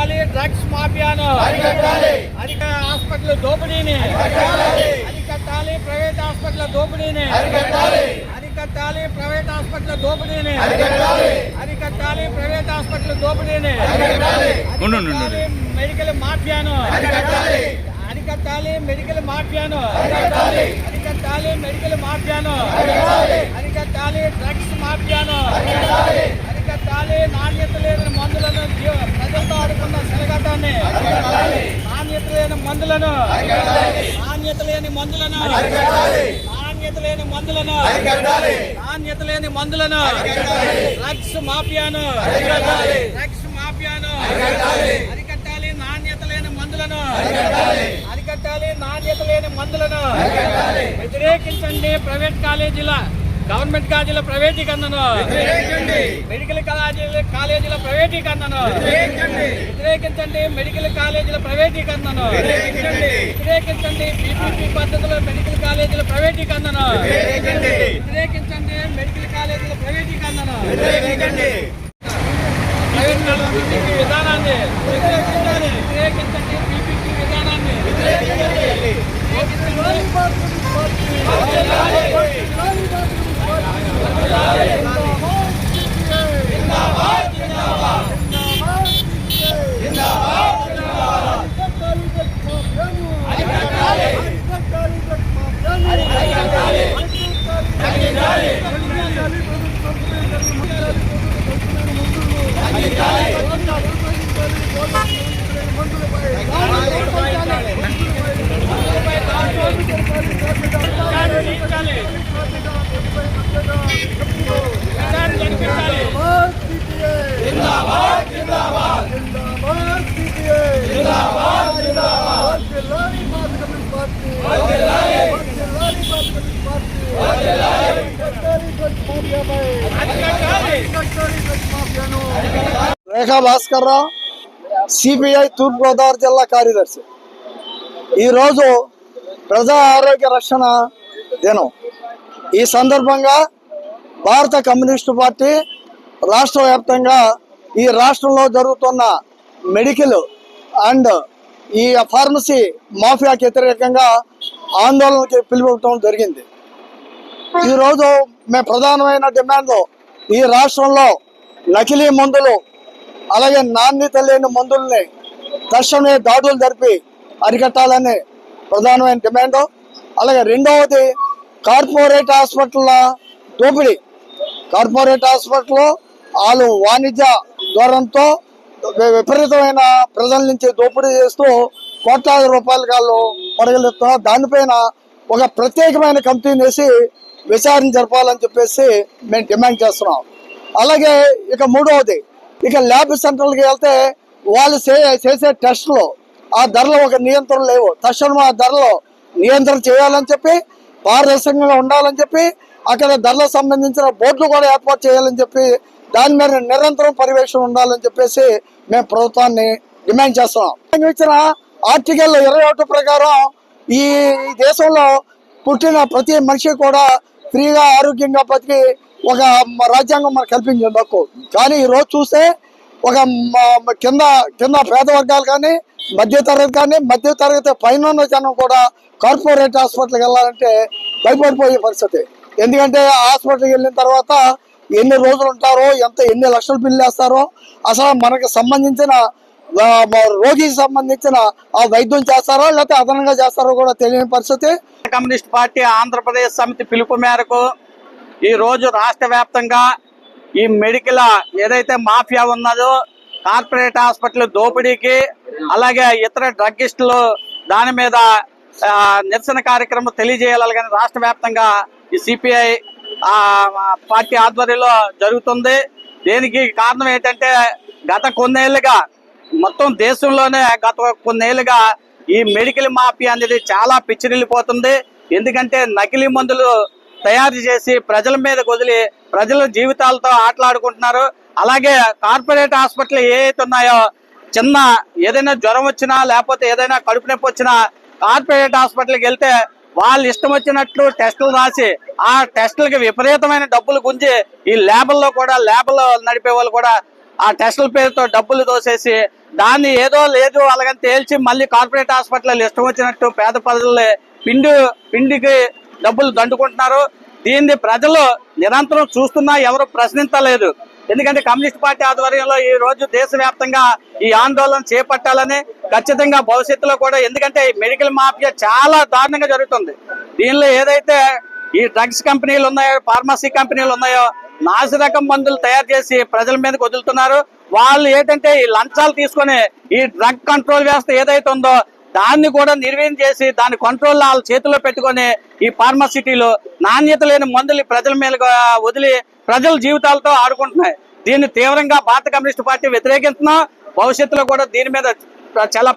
అరికట్టాలి డ్రగ్స్ మాఫియాను. అరికట్టాలి. అధిక హాస్పిటల్ దోపిడీని. అరికట్టాలి. అరికట్టాలి ప్రైవేట్ హాస్పిటల్ దోపిడీని. అరికట్టాలి. అరికట్టాలి ప్రైవేట్ హాస్పిటల్ దోపిడీని. అరికట్టాలి. అరికట్టాలి ప్రైవేట్ హాస్పిటల్ దోపిడీని. అరికట్టాలి. మెడికల్ మాఫియాను. అరికట్టాలి. అరికట్టాలి మెడికల్ మాఫియాను. అరికట్టాలి. అరికట్టాలి మెడికల్ మాఫియాను. అరికట్టాలి డ్రగ్స్ మాఫియాను. అరికట్టాలి. నాణ్యత లేని మందులను ప్రజలతో ఆడుకున్న సెలగటాన్ని నాణ్యత లేని మందులను. నాణ్యత లేని మందులను. నాణ్యత లేని మందులను. నాణ్యత లేని మందులను. డ్రగ్స్ మాఫియాను. డ్రగ్స్ మాఫియాను. అరికట్టాలి. నాణ్యత లేని మందులను. అరికట్టాలి. నాణ్యత లేని మందులను. వ్యతిరేకించండి ప్రైవేట్ కాలేజీల గవర్నమెంట్ కాలేజీల ప్రైవేటీకరణను. మెడికల్ కాలేజీల ప్రైవేటీకరణను. వ్యతిరేకించండి. మెడికల్ కాలేజీల ప్రైవేటీకరణను. వ్యతిరేకించండి. పీపీపీ పద్ధతిలో మెడికల్ కాలేజీల ప్రైవేటీకరణను. వ్యతిరేకించండి. మెడికల్ కాలేజీల ప్రైవేటీకరణను. పీపీపీ విధానాన్ని వ్యతిరేకించాలి. వ్యతిరేకించండి. పీపీపీ విధానాన్ని వ్యతిరేకించండి. రేఖా భాస్కర్ రావు సిపిఐ తూర్పుగోదావరి జిల్లా కార్యదర్శి. ఈరోజు ప్రజా ఆరోగ్య రక్షణ దినం. ఈ సందర్భంగా భారత కమ్యూనిస్టు పార్టీ రాష్ట్ర వ్యాప్తంగా ఈ రాష్ట్రంలో జరుగుతున్న మెడికల్ అండ్ ఈ ఫార్మసీ మాఫియాకి వ్యతిరేకంగా ఆందోళనకి పిలుపుకోవడం జరిగింది. ఈరోజు మేము ప్రధానమైన డిమాండ్ ఈ రాష్ట్రంలో నకిలీ మందులు అలాగే నాణ్యత లేని మందుల్ని తక్షణమే దాడులు జరిపి అరికట్టాలని ప్రధానమైన డిమాండ్. అలాగే రెండవది కార్పొరేట్ హాస్పిటల్ దోపిడీ. కార్పొరేట్ హాస్పిటల్ వాళ్ళు వాణిజ్య ధోరణితో విపరీతమైన ప్రజల నుంచి దోపిడీ చేస్తూ కోట్లాది రూపాయలు వాళ్ళు పొడగలెత్తున్నారు దానిపైన ఒక ప్రత్యేకమైన కమిటీని వేసి విచారణ జరపాలని చెప్పేసి మేము డిమాండ్ చేస్తున్నాం. అలాగే ఇక మూడవది ఇక ల్యాబ్ సెంటర్లకి వెళ్తే వాళ్ళు చేసే టెస్టులు ఆ ధరలు ఒక నియంత్రణ లేవు. తక్షణం ఆ ధరలు నియంత్రణ చేయాలని చెప్పి పారదర్శకంగా ఉండాలని చెప్పి అక్కడ ధరలకు సంబంధించిన బోర్డులు కూడా ఏర్పాటు చేయాలని చెప్పి దాని మీద నిరంతరం పర్యవేక్షణ ఉండాలని చెప్పేసి మేము ప్రభుత్వాన్ని డిమాండ్ చేస్తున్నాం. ఇచ్చిన ఆర్టికల్ ఇరవై ఒకటి ప్రకారం ఈ దేశంలో పుట్టిన ప్రతి మనిషి కూడా ఫ్రీగా ఆరోగ్యంగా బతికి ఒక రాజ్యాంగం మనకు కల్పించింది హక్కు కానీ ఈ రోజు చూస్తే ఒక కింద కింద పేద వర్గాలు కానీ మధ్య తరగతి కానీ మధ్య తరగతి పైన ఉన్న జనం కూడా కార్పొరేట్ హాస్పిటల్కి వెళ్ళాలంటే భయపడిపోయే పరిస్థితి. ఎందుకంటే హాస్పిటల్కి వెళ్ళిన తర్వాత ఎన్ని రోజులు ఉంటారో ఎంత ఎన్ని లక్షలు బిల్లు వేస్తారో అసలు మనకు సంబంధించిన రోగికి సంబంధించిన ఆ వైద్యం చేస్తారో లేకపోతే అదనంగా చేస్తారో కూడా తెలియని పరిస్థితి. కమ్యూనిస్ట్ పార్టీ ఆంధ్రప్రదేశ్ సమితి పిలుపు మేరకు ఈ రోజు రాష్ట్ర వ్యాప్తంగా ఈ మెడికల్ ఏదైతే మాఫియా ఉన్నదో కార్పొరేట్ హాస్పిటల్ దోపిడీకి అలాగే ఇతర డ్రగ్గిస్టులు దాని మీద నిరసన కార్యక్రమం తెలియజేయాలి కానీ రాష్ట్ర వ్యాప్తంగా ఈ సిపిఐ పార్టీ ఆధ్వర్యంలో జరుగుతుంది. దీనికి కారణం ఏంటంటే గత కొన్నేళ్ళుగా మొత్తం దేశంలోనే గత కొన్నేళ్ళుగా ఈ మెడికల్ మాఫియా అనేది చాలా పిచ్చిరిల్లిపోతుంది ఎందుకంటే నకిలీ మందులు తయారు చేసి ప్రజల మీద వదిలి ప్రజల జీవితాలతో ఆటలాడుకుంటున్నారు. అలాగే కార్పొరేట్ హాస్పిటల్ ఏ ఉన్నాయో చిన్న ఏదైనా జ్వరం వచ్చినా లేకపోతే ఏదైనా కడుపు నొప్పి వచ్చినా కార్పొరేట్ హాస్పిటల్కి వెళ్తే వాళ్ళు ఇష్టం వచ్చినట్లు టెస్టులు రాసి ఆ టెస్టులకి విపరీతమైన డబ్బులు గుంజి ఈ ల్యాబుల్లో కూడా ల్యాబ్లో నడిపే వాళ్ళు కూడా ఆ టెస్టుల పేరుతో డబ్బులు దోసేసి దాన్ని ఏదో లేదు అలాగని తేల్చి మళ్ళీ కార్పొరేట్ హాస్పిటల్ ఇష్టం వచ్చినట్టు పేద ప్రజలు పిండి పిండికి డబ్బులు దండుకుంటున్నారు. దీన్ని ప్రజలు నిరంతరం చూస్తున్నా ఎవరు ప్రశ్నించలేదు. ఎందుకంటే కమ్యూనిస్ట్ పార్టీ ఆధ్వర్యంలో ఈ రోజు దేశవ్యాప్తంగా ఈ ఆందోళన చేపట్టాలని ఖచ్చితంగా భవిష్యత్తులో కూడా ఎందుకంటే ఈ మెడికల్ మాఫియా చాలా దారుణంగా జరుగుతుంది. దీనిలో ఏదైతే ఈ డ్రగ్స్ కంపెనీలు ఉన్నాయో ఫార్మసీ కంపెనీలు ఉన్నాయో నాసిరకం మందులు తయారు చేసి ప్రజల మీదకి వదులుతున్నారు. వాళ్ళు ఏంటంటే ఈ లంచాలు తీసుకొని ఈ డ్రగ్ కంట్రోల్ వ్యవస్థ ఏదైతే ఉందో దాన్ని కూడా నిర్వీర్యం చేసి దాని కంట్రోల్ వాళ్ళ చేతిలో పెట్టుకొని ఈ ఫార్మసిటీలు నాణ్యత లేని మందులు ప్రజల మీద వదిలి ప్రజల జీవితాలతో ఆడుకుంటున్నాయి. దీన్ని తీవ్రంగా భారత కమ్యూనిస్ట్ పార్టీ వ్యతిరేకిస్తున్నాం. భవిష్యత్తులో కూడా దీని మీద చాలా